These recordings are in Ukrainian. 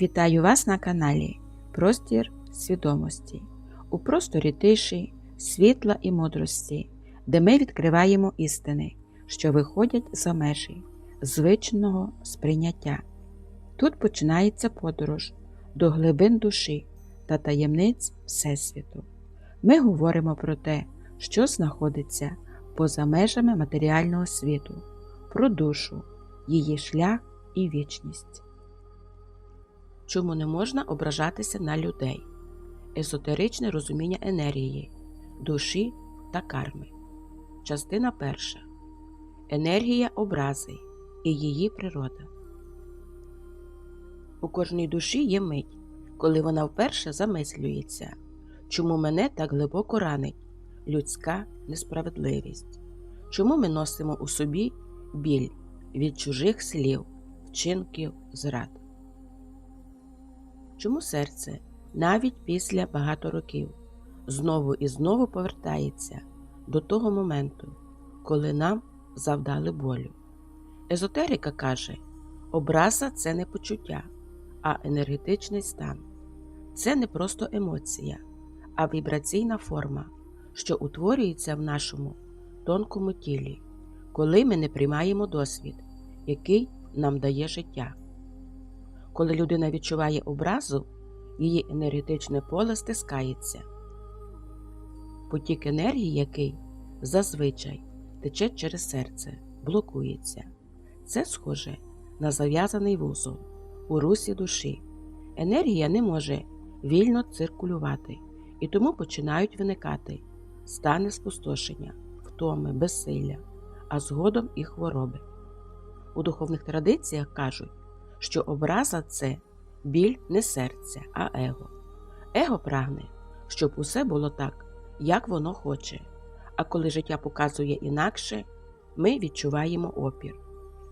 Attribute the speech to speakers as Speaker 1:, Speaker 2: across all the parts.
Speaker 1: Вітаю вас на каналі Простір свідомості у просторі тиші, світла і мудрості, де ми відкриваємо істини, що виходять за межі звичного сприйняття. Тут починається подорож до глибин душі та таємниць Всесвіту. Ми говоримо про те, що знаходиться поза межами матеріального світу, про душу, її шлях і вічність. Чому не можна ображатися на людей? Езотеричне розуміння енергії, душі та карми. Частина перша. Енергія образи і її природа. У кожній душі є мить, коли вона вперше замислюється, чому мене так глибоко ранить людська несправедливість, чому ми носимо у собі біль від чужих слів, вчинків зрад. Чому серце навіть після багато років знову і знову повертається до того моменту, коли нам завдали болю? Езотерика каже, образа це не почуття, а енергетичний стан. Це не просто емоція, а вібраційна форма, що утворюється в нашому тонкому тілі, коли ми не приймаємо досвід, який нам дає життя. Коли людина відчуває образу, її енергетичне поле стискається. Потік енергії, який зазвичай тече через серце, блокується. Це схоже на зав'язаний вузол у русі душі. Енергія не може вільно циркулювати, і тому починають виникати стани спустошення, втоми, безсилля, а згодом і хвороби. У духовних традиціях кажуть, що образа це біль не серця, а его. Его прагне, щоб усе було так, як воно хоче. А коли життя показує інакше, ми відчуваємо опір,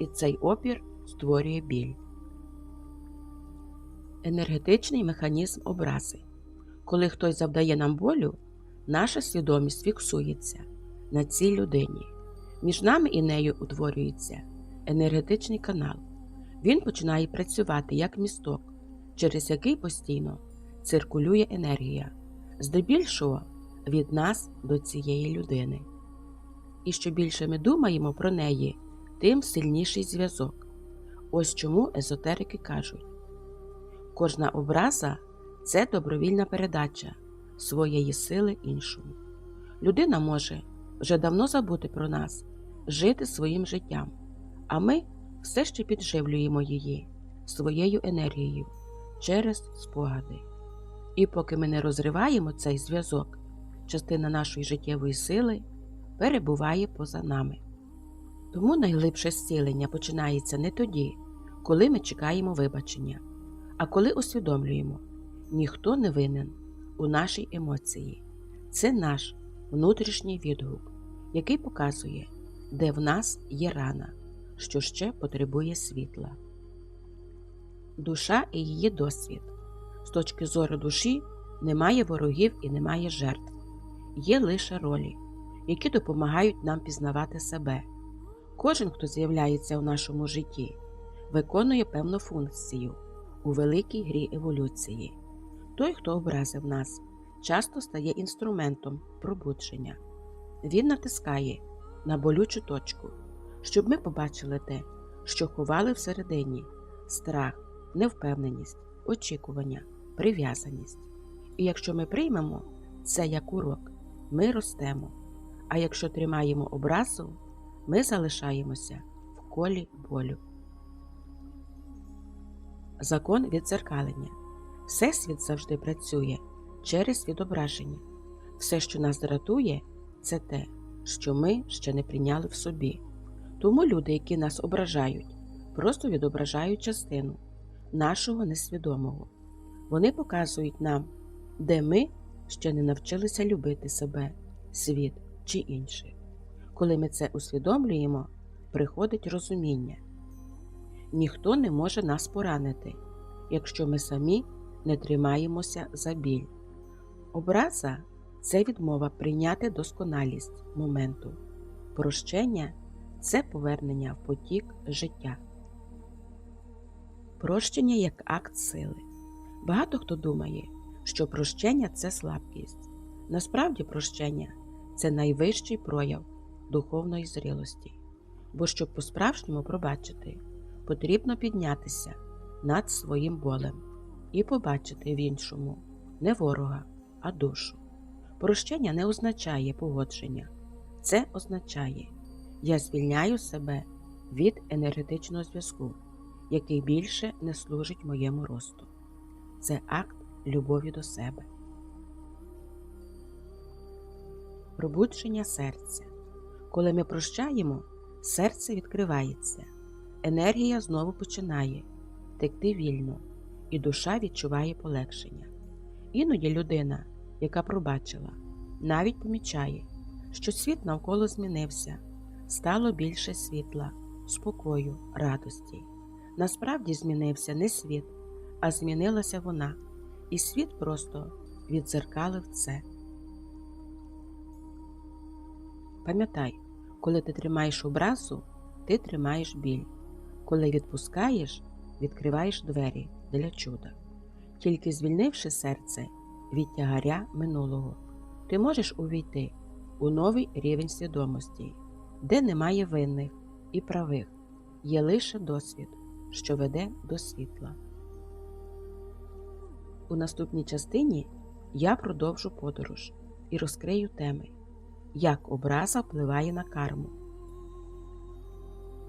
Speaker 1: і цей опір створює біль. Енергетичний механізм образи. Коли хтось завдає нам болю, наша свідомість фіксується на цій людині. Між нами і нею утворюється енергетичний канал. Він починає працювати як місток, через який постійно циркулює енергія, здебільшого від нас до цієї людини. І що більше ми думаємо про неї, тим сильніший зв'язок. Ось чому езотерики кажуть: кожна образа це добровільна передача своєї сили іншому. Людина може вже давно забути про нас, жити своїм життям, а ми все ще підживлюємо її своєю енергією через спогади. І поки ми не розриваємо цей зв'язок, частина нашої життєвої сили перебуває поза нами. Тому найглибше зцілення починається не тоді, коли ми чекаємо вибачення, а коли усвідомлюємо, ніхто не винен у нашій емоції. Це наш внутрішній відгук, який показує, де в нас є рана що ще потребує світла. Душа і її досвід. З точки зору душі немає ворогів і немає жертв, є лише ролі, які допомагають нам пізнавати себе. Кожен, хто з'являється у нашому житті, виконує певну функцію у великій грі еволюції. Той, хто образив нас, часто стає інструментом пробудження. Він натискає на болючу точку щоб ми побачили те, що ховали всередині страх, невпевненість, очікування, прив'язаність. І якщо ми приймемо це як урок, ми ростемо. А якщо тримаємо образу, ми залишаємося в колі болю. Закон відзеркалення. Всесвіт завжди працює через відображення. Все, що нас дратує, це те, що ми ще не прийняли в собі. Тому люди, які нас ображають, просто відображають частину нашого несвідомого. Вони показують нам, де ми ще не навчилися любити себе, світ чи інших. Коли ми це усвідомлюємо, приходить розуміння. Ніхто не може нас поранити, якщо ми самі не тримаємося за біль. Образа це відмова прийняти досконалість моменту, прощення це повернення в потік життя. Прощення як акт сили. Багато хто думає, що прощення це слабкість. Насправді, прощення це найвищий прояв духовної зрілості. Бо щоб по-справжньому пробачити, потрібно піднятися над своїм болем і побачити в іншому не ворога, а душу. Прощення не означає погодження, це означає, я звільняю себе від енергетичного зв'язку, який більше не служить моєму росту. Це акт любові до себе. Пробудження серця. Коли ми прощаємо, серце відкривається, енергія знову починає текти вільно, і душа відчуває полегшення. Іноді людина, яка пробачила, навіть помічає, що світ навколо змінився, стало більше світла, спокою, радості. Насправді змінився не світ, а змінилася вона, і світ просто відзеркалив це. Пам'ятай, коли ти тримаєш образу, ти тримаєш біль. Коли відпускаєш, відкриваєш двері для чуда. Тільки звільнивши серце від тягаря минулого, ти можеш увійти у новий рівень свідомості, де немає винних і правих, є лише досвід, що веде до світла. У наступній частині я продовжу подорож і розкрию теми, як образа впливає на карму,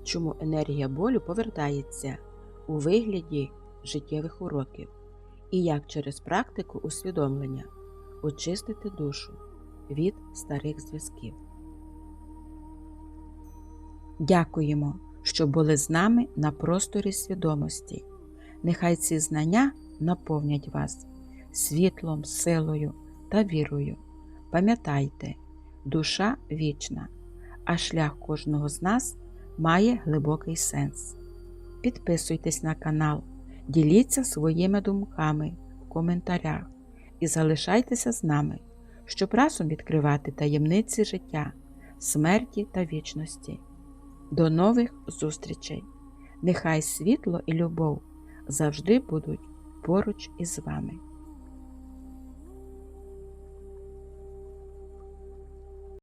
Speaker 1: чому енергія болю повертається у вигляді життєвих уроків, і як через практику усвідомлення очистити душу від старих зв'язків. Дякуємо, що були з нами на просторі свідомості. Нехай ці знання наповнять вас світлом, силою та вірою. Пам'ятайте, душа вічна, а шлях кожного з нас має глибокий сенс. Підписуйтесь на канал, діліться своїми думками в коментарях і залишайтеся з нами, щоб разом відкривати таємниці життя, смерті та вічності. До нових зустрічей! Нехай світло і любов завжди будуть поруч із вами.